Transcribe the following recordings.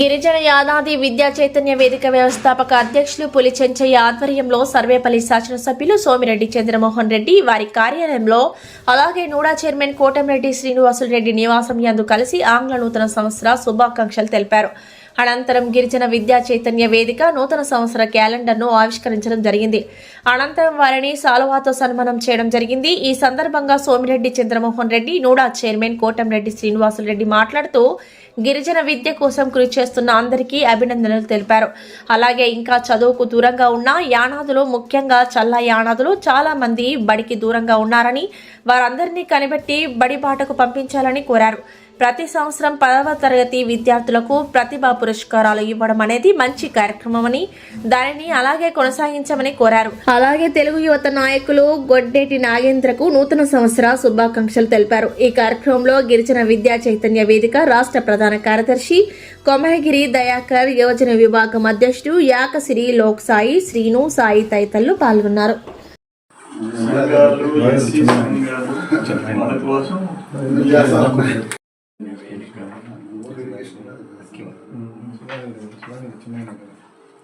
గిరిజన యాదాది విద్యా చైతన్య వేదిక వ్యవస్థాపక అధ్యక్షులు పులిచెంచయ్య ఆధ్వర్యంలో సర్వేపల్లి శాసనసభ్యులు సోమిరెడ్డి చంద్రమోహన్ రెడ్డి వారి కార్యాలయంలో అలాగే నూడా చైర్మన్ కోటంరెడ్డి శ్రీనివాసులు రెడ్డి నివాసం యందు కలిసి ఆంగ్ల నూతన సంవత్సర శుభాకాంక్షలు తెలిపారు. అనంతరం గిరిజన విద్యా చైతన్య వేదిక నూతన సంవత్సర క్యాలెండర్ను ఆవిష్కరించడం జరిగింది. అనంతరం వారిని సాలువాతో సన్మానం చేయడం జరిగింది. ఈ సందర్భంగా సోమిరెడ్డి చంద్రమోహన్ రెడ్డి నూడా చైర్మన్ కోటంరెడ్డి శ్రీనివాసులరెడ్డి మాట్లాడుతూ గిరిజన విద్య కోసం కృషి చేస్తున్న అందరికీ అభినందనలు తెలిపారు. అలాగే ఇంకా చదువుకు దూరంగా ఉన్న యానాదులు ముఖ్యంగా చల్ల యానాదులు చాలా మంది బడికి దూరంగా ఉన్నారని వారందరినీ కనిపెట్టి బడి బాటకు పంపించాలని కోరారు. ప్రతి సంవత్సరం పదవ తరగతి విద్యార్థులకు ప్రతిభా పురస్కారాలు ఇవ్వడం అనేది మంచి కార్యక్రమమని దానిని అలాగే కొనసాగించమని కోరారు. అలాగే తెలుగు యువత నాయకులు గొడ్డేటి నాగేంద్రకు నూతన సంవత్సర శుభాకాంక్షలు తెలిపారు. ఈ కార్యక్రమంలో గిరిజన విద్యా చైతన్య వేదిక రాష్ట్ర ప్రధాన కార్యదర్శి కొమరగిరి దయాకర్ యువజన విభాగం అధ్యక్షుడు యాకసిరి లోక్ సాయి శ్రీను సాయి తదితరులు పాల్గొన్నారు. కోసం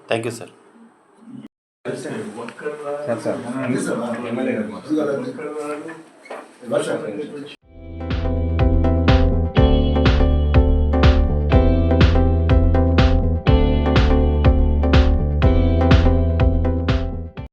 థ్యాంక్ యూ సార్ ఒక్కరు రా- ఒక్కరు రాడు.